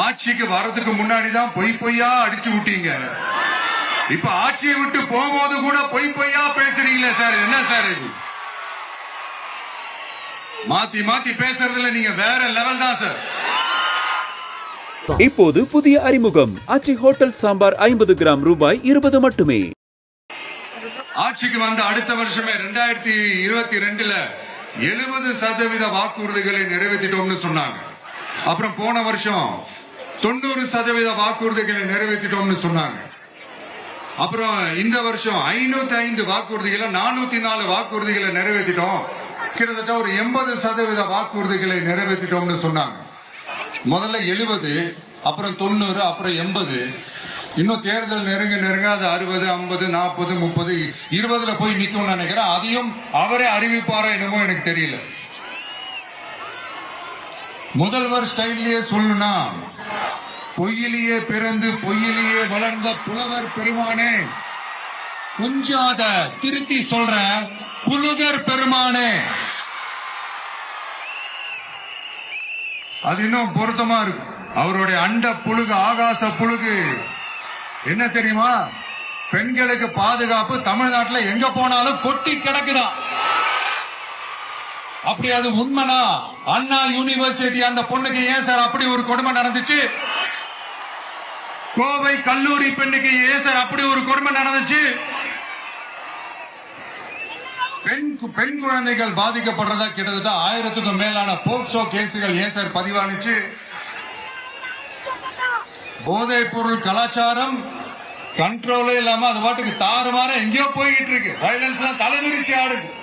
ஆட்சிக்கு வர்றதுக்கு முன்னாடி தான் பொய் பொய்யா அடிச்சு விட்டீங்க இப்ப ஆட்சியை விட்டு போகும்போது கூட பொய் பொய்யா பேசுறீங்களே சார் என்ன சார் இது? மாத்தி மாத்தி பேசுறதுல நீங்க வேற லெவல் தான் சார். இப்போது புதிய அறிமுகம். ஆச்சி ஹோட்டல் சாம்பார் ஐம்பது கிராம் ரூபாய் இருபது மட்டுமே. ஆட்சிக்கு வந்த அடுத்த வருஷமே ரெண்டாயிரத்தி இருபத்தி ரெண்டுல எழுபது சதவீத வாக்குறுதிகளை நிறைவேற்றிட்டோம்னு சொன்னாங்க. அப்புறம் போன வருஷம் தொண்ணூறு சதவீத வாக்குறுதிகளை நிறைவேற்றிட்டோம்னு சொன்னாங்க. அப்புறம் இந்த வருஷம் ஐநூத்தி ஐந்து வாக்குறுதிகளை நானூத்தி நாலு வாக்குறுதிகளை நிறைவேற்றிட்டோம். கிட்டத்தட்ட ஒரு எண்பது சதவீத வாக்குறுதிகளை நிறைவேற்றிட்டோம்னு சொன்னாங்க. முதல்ல எழுபது அப்புறம் தொண்ணூறு அப்புறம் எண்பது. இன்னும் தேர்தல் நெருங்க நெருங்க அது அறுபது ஐம்பது நாற்பது முப்பது இருபதுல போய் நிற்கும்னு நினைக்கிறேன். அதையும் அவரே அறிவிப்பாரோ என்னமோ எனக்கு தெரியல. முதல்வர் ஸ்டைல்லயே சொல்லணும்னா பொய்யிலேயே பிறந்து பொய்யிலேயே வளர்ந்த புலவர் பெருமானே கொஞ்சம் அத திருத்தி சொல்ற புலுகர் பெருமானே. அது இன்னும் பொருத்தமா இருக்கும். அவருடைய அண்ட புழுகு ஆகாச புழுகு என்ன தெரியுமா? பெண்களுக்கு பாதுகாப்பு தமிழ்நாட்டுல எங்க போனாலும் கொட்டி கிடக்குதான் அப்படி அது உண்மைனா அண்ணா யூனிவர்சிட்டி அந்த பொண்ணுக்கு ஏன் சார் அப்படி ஒரு கொடுமை நடந்துச்சு? கோவை கல்லூரி பெண்ணுக்கு ஏசர் சார் அப்படி ஒரு கொடுமை நடந்துச்சு? பெண் கு- பெண் குழந்தைகள் பாதிக்கப்படுறதா கிட்டத்தட்ட ஆயிரத்துக்கும் மேலான போக்சோ கேசுகள் ஏன் சார் பதிவானுச்சு? போதைப் பொருள் கலாச்சாரம் கண்ட்ரோலே இல்லாம அது பாட்டுக்கு தாறுமாற எங்கேயோ போய்கிட்டு இருக்கு. வயலன்ஸ் எல்லாம் தலைவிரிச்சு ஆடுது.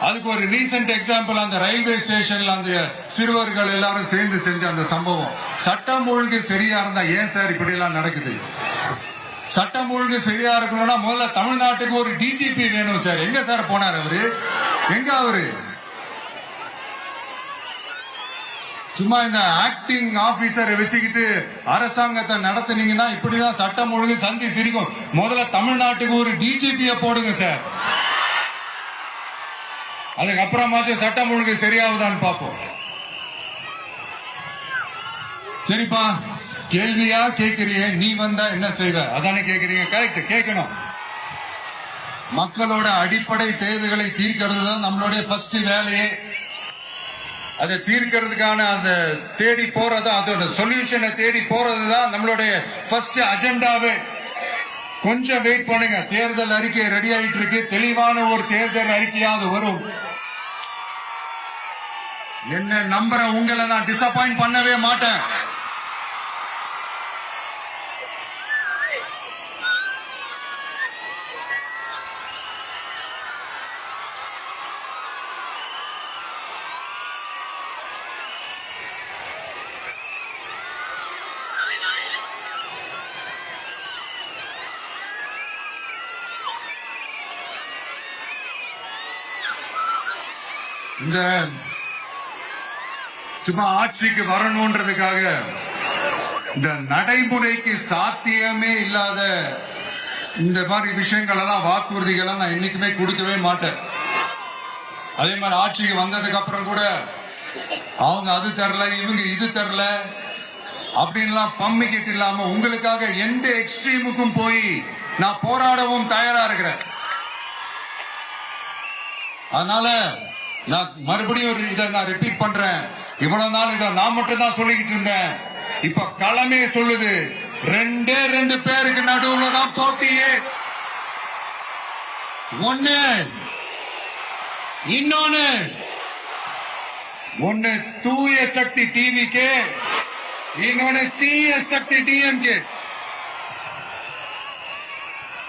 அதுக்கு ஒரு ரீசெண்ட் எக்ஸாம்பிள் அந்த ரயில்வே ஸ்டேஷன்ல அந்த சிறுவர்கள் எல்லாரும் சேர்ந்து செஞ்ச அந்த சம்பவம். சட்டம் ஒழுங்கு சரியா இருந்தா ஏன் சார் இப்படி எல்லாம் நடக்குது? சட்டம் ஒழுங்கு சரியா இருக்கணும்னா முதல்ல தமிழ்நாட்டுக்கு ஒரு டிஜிபி வேணும் சார். எங்க சார் போனார் அவரு? எங்க அவரு? சும்மா இந்த ஆக்டிங் ஆபீசரை வச்சுக்கிட்டு அரசாங்கத்தை நடத்துனீங்கன்னா இப்படிதான் சட்டம் ஒழுங்கு சந்தி சிரிக்கும். முதல்ல தமிழ்நாட்டுக்கு ஒரு டிஜிபியை போடுங்க சார். அதுக்கப்புறமாச்சும் சட்டம் ஒழுங்கு சரியாகுதான்னு பார்ப்போம். சரிப்பா கேள்வியா கேக்குறிய நீ வந்தா என்ன செய்வ? அதானே கேக்குறீங்க கரெக்ட் கேட்கணும். மக்களோட அடிப்படை தேவைகளை தீர்க்கிறது தான் நம்மளுடைய ஃபர்ஸ்ட் வேலையே. அதை தீர்க்கிறதுக்கான அந்த தேடி போறது அதோட சொல்யூஷனை தேடி போறது தான் நம்மளுடைய ஃபர்ஸ்ட் அஜெண்டாவே கொஞ்சம் வெயிட் பண்ணுங்க தேர்தல் அறிக்கை ரெடி ஆயிட்டு இருக்கு தெளிவான ஒரு தேர்தல் அறிக்கையாவது வரும். என்ன நம்புற உங்களை நான் டிசப்பாயிண்ட் பண்ணவே மாட்டேன். இந்த சும்மா ஆட்சிக்கு வரணும்ன்றதுக்காக இந்த நடைமுறைக்கு சாத்தியமே இல்லாத இந்த மாதிரி விஷயங்கள் எல்லாம் வாக்குறுதிகள் நான் என்னைக்குமே கொடுக்கவே மாட்டேன். அதே மாதிரி ஆட்சிக்கு வந்ததுக்கு அப்புறம் கூட அவங்க அது தரல இவங்க இது தரல அப்படின்லாம் பம்மிக்கிட்டு இல்லாம உங்களுக்காக எந்த எக்ஸ்ட்ரீமுக்கும் போய் நான் போராடவும் தயாரா இருக்கிறேன். அதனால நான் மறுபடியும் ஒரு இதை நான் ரிப்பீட் பண்றேன். இவ்வளவு நாள் இதை நான் மட்டும் தான் சொல்லிக்கிட்டு இருந்தேன். இப்ப களமே சொல்லுது. ரெண்டே ரெண்டு பேருக்கு நடுவுல தான் போட்டியே. ஒண்ணு இன்னொன்னு. ஒன்னு தூய சக்தி டிவிக்கு இன்னொன்னு தீய சக்தி டிஎம்கே